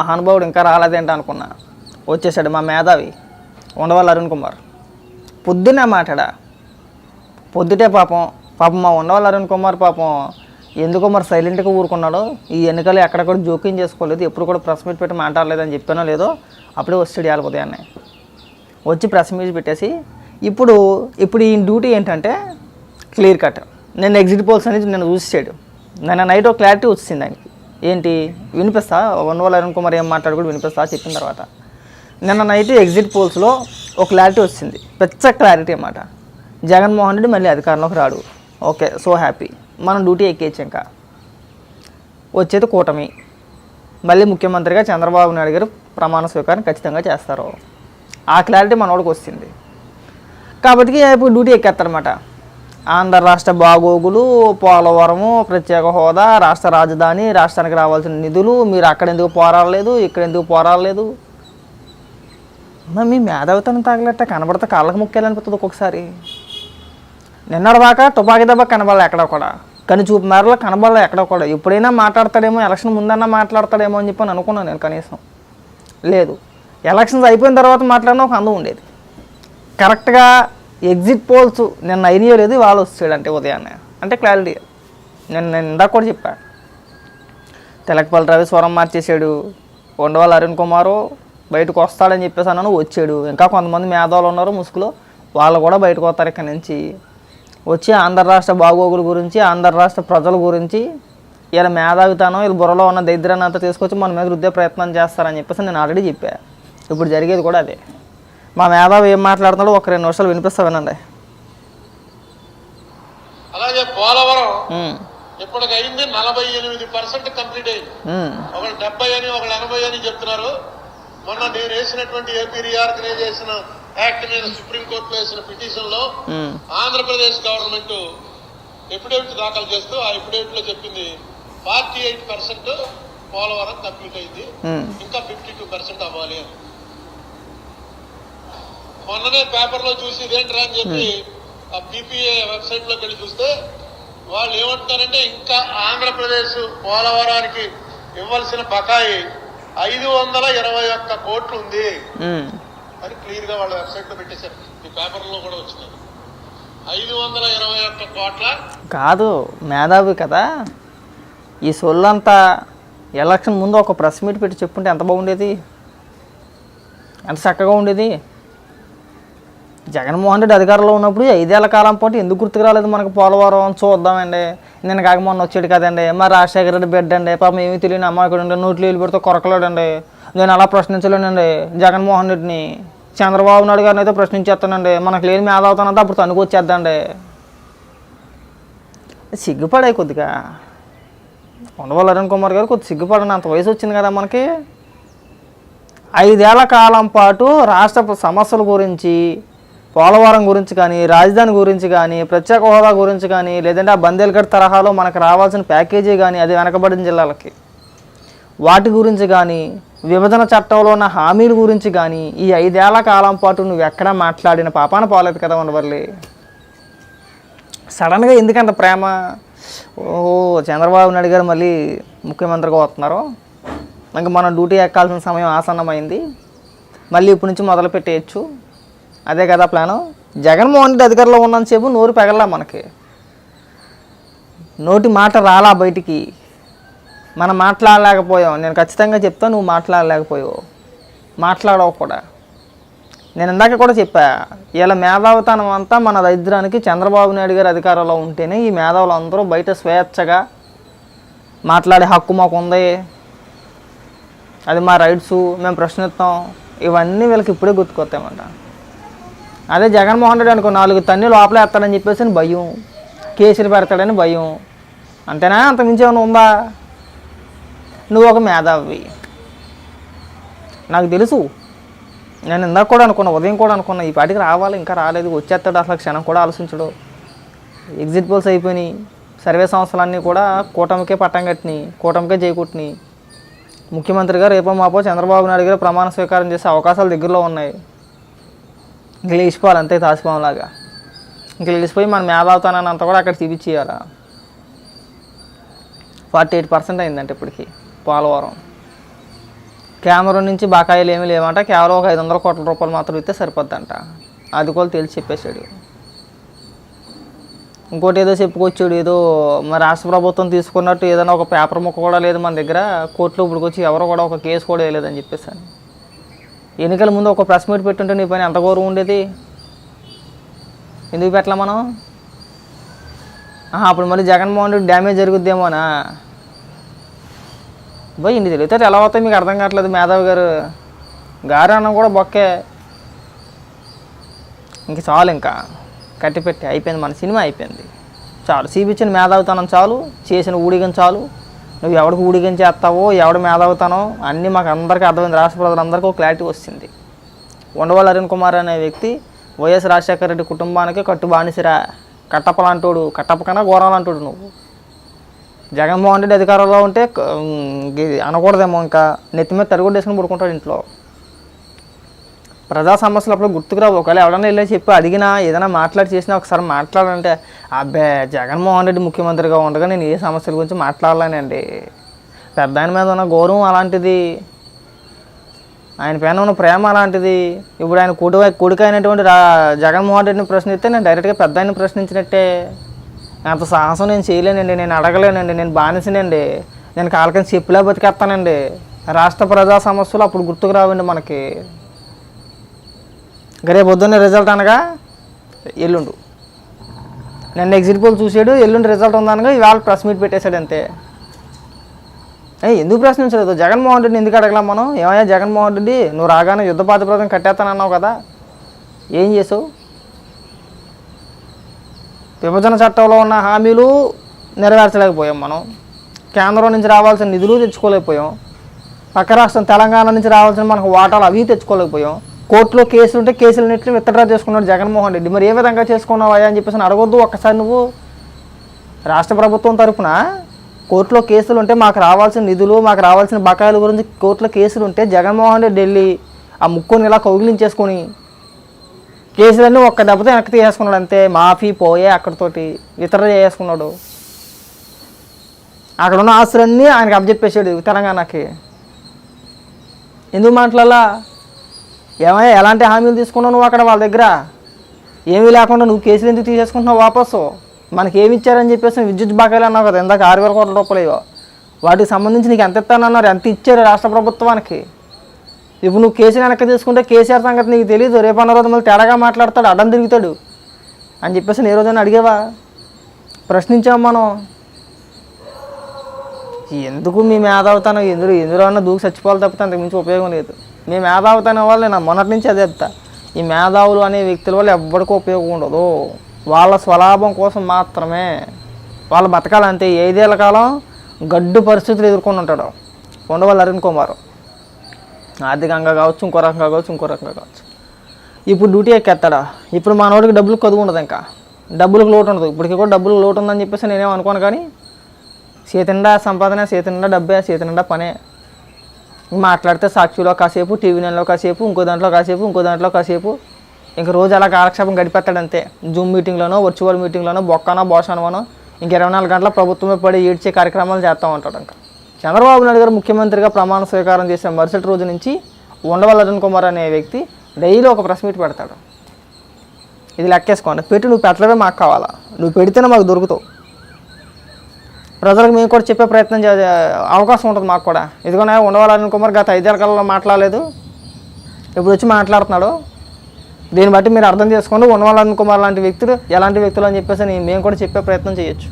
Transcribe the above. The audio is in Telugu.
మహానుభావుడు ఇంకా రాలేదేంటి అనుకున్నా. వచ్చేసాడు మా మేధావి ఉండవల్లి అరుణ్ కుమార్. పొద్దున్నే మాట్లాడా. పొద్దుటే పాపం పాపం మా ఉండవల్లి అరుణ్ కుమార్ పాపం ఎందుకో మరి సైలెంట్గా ఊరుకున్నాడు ఈ ఎన్నికలు ఎక్కడ కూడా జోక్యం చేసుకోలేదు ఎప్పుడు కూడా ప్రెస్ మీట్ పెట్టి మాట్లాడలేదని చెప్పానో లేదో అప్పుడే వస్తాడు ఇవాళ ఉదయాన్నే. వచ్చి ప్రెస్ మీట్ పెట్టేసి ఇప్పుడు ఇప్పుడు ఈ డ్యూటీ ఏంటంటే క్లియర్ కట్. నేను ఎగ్జిట్ పోల్స్ అనేది నేను చూసాడు నిన్న నైట్ ఒక క్లారిటీ వచ్చింది దానికి ఏంటి? వినిపిస్తా? వన్ వాళ్ళ అరుణ్ కుమార్ ఏం మాట్లాడు కూడా వినిపిస్తా చెప్పిన తర్వాత. నిన్న నైట్ ఎగ్జిట్ పోల్స్లో ఒక క్లారిటీ వచ్చింది. పెద్ద క్లారిటీ అన్నమాట. జగన్మోహన్ రెడ్డి మళ్ళీ అధికారంలోకి రాడు. ఓకే సో హ్యాపీ మనం డ్యూటీ ఎక్కేచ్చు ఇంకా. వచ్చేది కూటమి. మళ్ళీ ముఖ్యమంత్రిగా చంద్రబాబు నాయుడు గారు ప్రమాణ స్వీకారం ఖచ్చితంగా చేస్తారు. ఆ క్లారిటీ మనోడికి వస్తుంది కాబట్టి ఇప్పుడు డ్యూటీ ఎక్కేస్తారనమాట ఆంధ్ర రాష్ట్ర బాగోగులు పోలవరము ప్రత్యేక హోదా రాష్ట్ర రాజధాని రాష్ట్రానికి రావాల్సిన నిధులు మీరు అక్కడ ఎందుకు పోరాడలేదు ఇక్కడ ఎందుకు పోరాడలేదు? మీ మేధావితనం తాగలేట కనబడితే కాళ్ళకు ముక్కేయాలనిపోతుంది ఒక్కొక్కసారి. నిన్నటిదాకా తుపాకీ దెబ్బ కనబడలే ఎక్కడ కూడా. కానీ చూపు మేరలో కనబడలే ఎక్కడ కూడా. ఎప్పుడైనా మాట్లాడతాడేమో ఎలక్షన్ ముందన్నా మాట్లాడతాడేమో అని చెప్పి అనుకున్నాను నేను కనీసం. లేదు. ఎలక్షన్స్ అయిపోయిన తర్వాత మాట్లాడినా ఒక అందం ఉండేది. కరెక్ట్గా ఎగ్జిట్ పోల్స్ నిన్న అయినాయో లేదు వాళ్ళు వచ్చాడు అంటే ఉదయాన్నే. అంటే క్లారిటీ. నేను నేను ఇందాక కూడా చెప్పాను తెలకపల్లి రవి స్వరం మార్చేసాడు. ఉండవాళ్ళు అరుణ్ కుమారు బయటకు వస్తాడని చెప్పేసి అన్నాను వచ్చాడు. ఇంకా కొంతమంది మేధావులు ఉన్నారు ముసుగులో. వాళ్ళు కూడా బయటకు వస్తారు ఇక్కడి నుంచి. వచ్చి ఆంధ్ర రాష్ట్ర బాగోగుల గురించి ఆంధ్ర రాష్ట్ర ప్రజల గురించి వీళ్ళ మేధావితనం వీళ్ళ బుర్రలో ఉన్న దరిద్రాన్ని అంతా తీసుకొచ్చి మన మీద రుద్దే ప్రయత్నం చేస్తారని చెప్పేసి నేను ఆల్రెడీ చెప్పాను ఇప్పుడు జరిగేది కూడా అదే. మా మేధావి ఏం మాట్లాడుతున్నాడో ఒక రెండు నిమిషాలు వినిపిస్తా వినండి. అలాగే పోలవరం ఉమ్, ఇప్పటికి అయింది నలభై ఎనిమిది పర్సెంట్ కంప్లీట్ అయింది. ఒకళ్ళు డెబ్బై అని ఒకళ్ళు ఎనభై అని చెప్తున్నారు. మొన్న నేను వేసినటువంటి ఏపీ రీఆర్గనైజేషన్ యాక్ట్ మీద సుప్రీంకోర్టులో వేసిన పిటిషన్లో ఆంధ్రప్రదేశ్ గవర్నమెంట్ ఎఫిడేవిట్ దాఖలు చేస్తూ ఆ ఎఫిడేవిట్లో చెప్పింది forty eight percent Polavaram complete అయింది. ఇంకా ఫిఫ్టీ టూ పర్సెంట్ అవ్వాలి అని. మొన్ననే పేపర్లో చూసి ఇదేంట్రా అని చెప్పి ఆ పీపీఏ వెబ్సైట్లోకి వెళ్ళి చూస్తే వాళ్ళు ఏమంటారంటే ఇంకా ఆంధ్రప్రదేశ్ పోలవరానికి ఇవ్వాల్సిన బకాయి ఐదు వందల ఇరవై ఒక్క కోట్లు ఉంది. అని క్లియర్గా వాళ్ళ వెబ్సైట్లో పెట్టేశారు. ఈ పేపర్లో కూడా వచ్చింది. ఐదు వందల ఇరవై ఒక్క కోట్ల కాదు మేధావి కదా. ఈ సొల్లంతా ఎలక్షన్ ముందు ఒక ప్రెస్ మీట్ పెట్టి చెప్పుంటే ఎంత బాగుండేది? ఎంత చక్కగా ఉండేది? జగన్మోహన్ రెడ్డి అధికారంలో ఉన్నప్పుడు ఐదేళ్ళ కాలం పాటు ఎందుకు గుర్తుకు రాలేదు మనకు పోలవరం చూద్దామండి. నేను కాక మొన్న వచ్చాడు కదండి. మా రాజశేఖర రెడ్డి బిడ్డ అండి. పాపం ఏమీ తెలియని అమ్మాయికుడు అండి. నోట్లు వెళ్ళి పెడితే కొరకలేడండి. నేను అలా ప్రశ్నించలేనండి జగన్మోహన్ రెడ్డిని. చంద్రబాబు నాయుడు గారిని అయితే ప్రశ్నించేస్తానండి. మనకు లేని మేధావుతానంటే అప్పుడు తనుకొచ్చేద్దండి సిగ్గుపడే కొద్దిగా. ఉండవల్ అరుణ్ కుమార్ గారు కొద్ది సిగ్గుపడని అంత వయసు వచ్చింది కదా మనకి. ఐదేళ్ళ కాలం పాటు రాష్ట్ర సమస్యల గురించి పోలవరం గురించి కానీ రాజధాని గురించి కానీ ప్రత్యేక హోదా గురించి కానీ లేదంటే ఆ బందేల్గఢ్ తరహాలో మనకు రావాల్సిన ప్యాకేజీ కానీ అది వెనకబడిన జిల్లాలకి. వాటి గురించి కానీ విభజన చట్టంలో ఉన్న హామీల గురించి కానీ ఈ ఐదేళ్ళ కాలం పాటు నువ్వు ఎక్కడా మాట్లాడిన పాపాన పోలేదు కదా ఉండవర్లి సడన్గా ఎందుకంత ప్రేమ? ఓ చంద్రబాబు నాయుడు గారు మళ్ళీ ముఖ్యమంత్రిగా వస్తున్నారు. ఇంకా మనం డ్యూటీ ఎక్కాల్సిన సమయం ఆసన్నమైంది. మళ్ళీ ఇప్పటి నుంచి మొదలు పెట్టేయచ్చు అదే కదా ప్లాను. జగన్మోహన్ రెడ్డి అధికారంలో ఉన్నంతసేపు నోరు పెగల్లా మనకి. నోటి మాట రాలా బయటికి. మనం మాట్లాడలేకపోయాం. నేను ఖచ్చితంగా చెప్తా నువ్వు మాట్లాడలేకపోయావు. మాట్లాడవు కూడా. నేను ఇందాక కూడా చెప్పా ఇలా మేధావితనం అంతా మన దరిద్రానికి చంద్రబాబు నాయుడు గారి అధికారంలో ఉంటేనే ఈ మేధావులు అందరూ బయట స్వేచ్ఛగా మాట్లాడే హక్కు మాకు ఉంది. అది మా రైట్సు మేము ప్రశ్నిస్తాం. ఇవన్నీ వీళ్ళకి ఇప్పుడే గుర్తుకొస్తామంట అదే జగన్మోహన్ రెడ్డి అనుకో నాలుగు తన్ని లోపల వేస్తాడని చెప్పేసి భయం. కేసులు పెడతాడని భయం. అంతేనా? అంత మించి ఏమైనా ఉందా? నువ్వు ఒక మేధావి. నాకు తెలుసు. నేను ఇందాక కూడా అనుకున్నా ఉదయం కూడా అనుకున్నా ఈ పాటికి రావాలి ఇంకా రాలేదు వచ్చేస్తాడు అసలు క్షణం కూడా ఆలోచించడు. ఎగ్జిట్ పోల్స్ అయిపోయినాయి. సర్వే సంస్థలన్నీ కూడా కూటమికే పట్టం కట్టినాయి కూటమికే చేకూట్టినాయి ముఖ్యమంత్రి గారు రేపో మాపో చంద్రబాబు నాయుడు గారు ప్రమాణ స్వీకారం చేసే అవకాశాలు దగ్గరలో ఉన్నాయి. ఇంక లేచిపోవాలి అంతే తాసిపాంలాగా ఇంక లేచిపోయి మనం మేధావుతానని కూడా అక్కడ చూపించేయాలా ఫార్టీ ఎయిట్ పర్సెంట్ అయిందంటే ఇప్పటికి పోలవరం. కేంద్రం నుంచి బకాయిలు ఏమీ లేవంట కేవలం ఒక ఐదు వందల కోట్ల రూపాయలు మాత్రం ఇస్తే సరిపోద్దంట. అది కూడా తెలిసి చెప్పేశాడు. ఇంకోటి ఏదో చెప్పుకొచ్చాడు ఏదో మరి రాష్ట్ర ప్రభుత్వం తీసుకున్నట్టు ఏదైనా ఒక పేపర్ ముక్క కూడా లేదు మన దగ్గర కోర్టులో ఇప్పటికి వచ్చి ఎవరు కూడా ఒక కేసు కూడా వేయలేదని చెప్పేసాను ఎన్నికల ముందు ఒక ప్రెస్ మీట్ పెట్టుంటే నీ పని ఎంత గౌరవం ఉండేది? ఎందుకు పెట్టలే మనం? ఆహా, అప్పుడు మళ్ళీ జగన్మోహన్ రెడ్డి డ్యామేజ్ జరుగుద్దేమోనా? పోయి ఇన్ని తెలివితే ఎలా అవుతాయి మీకు అర్థం కావట్లేదు మేధావి గారు? గారు అన్నం కూడా బొక్కే. ఇంక చాలు ఇంకా. కట్టిపెట్టి అయిపోయింది మన సినిమా అయిపోయింది. చాలు. చూపించిన మేధావితనం చాలు చేసిన ఊడిగం చాలు. నువ్వు ఎవడికి ఊడిగం చేస్తావో ఎవడు మేధావుతానో అన్నీ మాకు అందరికీ అర్థమైంది. రాష్ట్ర ప్రజలందరికీ ఒక క్లారిటీ వచ్చింది ఉండవల్ అరుణ్ కుమార్ అనే వ్యక్తి వైఎస్ రాజశేఖర రెడ్డి కుటుంబానికి కట్టు బానిసిరా? కట్టపలాంటోడు కట్టప కన్నా ఘోరాలంటోడు నువ్వు. జగన్మోహన్ రెడ్డి అధికారంలో ఉంటే అనకూడదేమో ఇంకా. నెత్తి మీద తరుగుడు వేసుకుని పడుకుంటాడు ఇంట్లో. ప్రజా సమస్యలు అప్పుడు గుర్తుకురావు ఒకవేళ ఎవడన్నా వెళ్ళి చెప్పి అడిగినా ఏదైనా మాట్లాడి చేసినా ఒకసారి మాట్లాడాలంటే అబ్బే జగన్మోహన్ రెడ్డి ముఖ్యమంత్రిగా ఉండగా నేను ఏ సమస్యల గురించి మాట్లాడలేనండి. పెద్ద ఆయన మీద ఉన్న గౌరవం అలాంటిది. ఆయన పైన ఉన్న ప్రేమ అలాంటిది. ఇప్పుడు ఆయన కొడు కొడుకు అయినటువంటి రా జగన్మోహన్ రెడ్డిని ప్రశ్నిస్తే నేను డైరెక్ట్గా పెద్ద ఆయన ప్రశ్నించినట్టే. అంత సాహసం నేను చేయలేనండి నేను అడగలేనండి నేను బానిసనండి. నేను కాలకని చెప్పులే బతికేస్తానండి. రాష్ట్ర ప్రజా సమస్యలు అప్పుడు గుర్తుకు రావండి మనకి. రేపు పొద్దున్నే రిజల్ట్ అనగా ఎల్లుండు. నన్ను ఎగ్జిట్ పోల్ చూసాడు ఎల్లుండి రిజల్ట్ ఉందనగా ఇవాళ ప్రెస్ మీట్ పెట్టేశాడు అంతే. ఎందుకు ప్రశ్నించలేదు జగన్మోహన్ రెడ్డిని ఎందుకు అడగలేం మనం? ఏమయ్యా జగన్మోహన్ రెడ్డి నువ్వు రాగానే యుద్ధ పాతిప్రదం కట్టేస్తానన్నావు కదా. ఏం చేసావు? విభజన చట్టంలో ఉన్న హామీలు నెరవేర్చలేకపోయాం మనం. కేంద్రం నుంచి రావాల్సిన నిధులు తెచ్చుకోలేకపోయాం. పక్క రాష్ట్రం తెలంగాణ నుంచి రావాల్సిన మనకు వాటాలు అవి తెచ్చుకోలేకపోయాం. కోర్టులో కేసులు ఉంటే కేసులన్నింటినీ విత్డ్రా చేసుకున్నాడు జగన్మోహన్ రెడ్డి. మరి ఏ విధంగా చేసుకున్నావా అని చెప్పేసి అడగొద్దు ఒక్కసారి నువ్వు. రాష్ట్ర ప్రభుత్వం తరఫున కోర్టులో కేసులు ఉంటే మాకు రావాల్సిన నిధులు మాకు రావాల్సిన బకాయిల గురించి కోర్టులో కేసులు ఉంటే జగన్మోహన్ రెడ్డి వెళ్ళి ఆ ముక్కుని ఇలా కౌగిలించేసుకొని కేసులన్నీ ఒక్క దెబ్బతో వెనక్కి తీసేసుకున్నాడు అంతే. మాఫీ పోయే అక్కడితోటి ఇతర చేసుకున్నాడు. అక్కడ ఉన్న ఆస్తులన్నీ ఆయనకు అప్పచెప్పేసాడు తెలంగాణకి. ఎందుకు మాట్లాడాలా? ఏమయ్యా ఎలాంటి హామీలు తీసుకున్నావు నువ్వు అక్కడ వాళ్ళ దగ్గర? ఏమీ లేకుండా నువ్వు కేసులు ఎందుకు తీసేసుకుంటున్నావు వాపసు? మనకి ఏమి ఇచ్చారని చెప్పేసి విద్యుత్ బకాయిలు అన్నావు కదా ఇందాక ఆరు వేల కోట్ల రూపాయలు వాటికి సంబంధించి నీకు ఎంత ఇస్తానన్నారు ఎంత ఇచ్చారు రాష్ట్ర ప్రభుత్వానికి? ఇప్పుడు నువ్వు కేసీఆర్ వెనక్కి తీసుకుంటే కేసీఆర్ సంగతి నీకు తెలియదు రేపు అన్న రోజు మళ్ళీ తేడాగా మాట్లాడతాడు అడ్డం తిరుగుతాడు అని చెప్పేసి నేను ఏ రోజైనా అడిగేవా? ప్రశ్నించాం మనం. ఎందుకు మీ మేధావుతాను? ఎందుకు ఎందులో అన్న దూకి చచ్చిపోవాలి తప్పితే అంతకు మించి ఉపయోగం లేదు. మీ మేధావుతానే వాళ్ళు నేను మొన్నటి నుంచి అదే చెప్తా. ఈ మేధావులు అనే వ్యక్తుల వల్ల ఎవ్వరికీ ఉపయోగం ఉండదు. వాళ్ళ స్వలాభం కోసం మాత్రమే వాళ్ళు బతకాలంతే ఐదేళ్ళ కాలం గడ్డు పరిస్థితులు ఎదుర్కొని ఉంటాడు. ఉండవల్లి అరుణ్ కుమార్. ఆర్థికంగా కావచ్చు ఇంకో రకంగా కావచ్చు ఇంకో రకంగా కావచ్చు. ఇప్పుడు డ్యూటీ ఎక్కేస్తాడా? ఇప్పుడు మనోడికి డబ్బులు కదువు ఉండదు ఇంకా. డబ్బులకు లోటు ఉండదు. ఇప్పటికి కూడా డబ్బులకు లోటు ఉందని చెప్పేసి నేనేం అనుకోను కానీ చేతిండా సంపాదన చేతినిండా డబ్బే చేతినిండా పనే. మాట్లాడితే సాక్షిలో కాసేపు టీవీ నెలలో కాసేపు ఇంకో దాంట్లో కాసేపు ఇంకో దాంట్లో కాసేపు. ఇంక రోజు అలా కాలక్షేపం గడిపెత్తాడంతే జూమ్ మీటింగ్లోనో వర్చువల్ మీటింగ్లోనో బొక్కనో బోషానోనో ఇంక ఇరవై నాలుగు గంటల ప్రభుత్వమే పడి ఏడ్చే కార్యక్రమాలు చేస్తూ ఉంటాడు ఇంకా. చంద్రబాబు నాయుడు గారు ముఖ్యమంత్రిగా ప్రమాణ స్వీకారం చేసిన మరుసటి రోజు నుంచి ఉండవల్ అరుణ్ కుమార్ అనే వ్యక్తి డైలీ ఒక ప్రెస్ మీట్ పెడతాడు. ఇది లెక్కేసుకోండి. పెట్టి నువ్వు పెట్టడమే మాకు కావాలా? నువ్వు పెడితేనే మాకు దొరుకుతావు. ప్రజలకు మేము కూడా చెప్పే ప్రయత్నం చే అవకాశం ఉంటుంది మాకు కూడా. ఇదిగోనే ఉండవాలని కుమార్ గత ఐదేళ్ళ కాలంలో మాట్లాడలేదు. ఇప్పుడు వచ్చి మాట్లాడుతున్నాడు. దీన్ని బట్టి మీరు అర్థం చేసుకోండి. ఉండవాలని కుమార్ లాంటి వ్యక్తులు ఎలాంటి వ్యక్తులు అని చెప్పేసి నేను- మేము కూడా చెప్పే ప్రయత్నం చేయొచ్చు.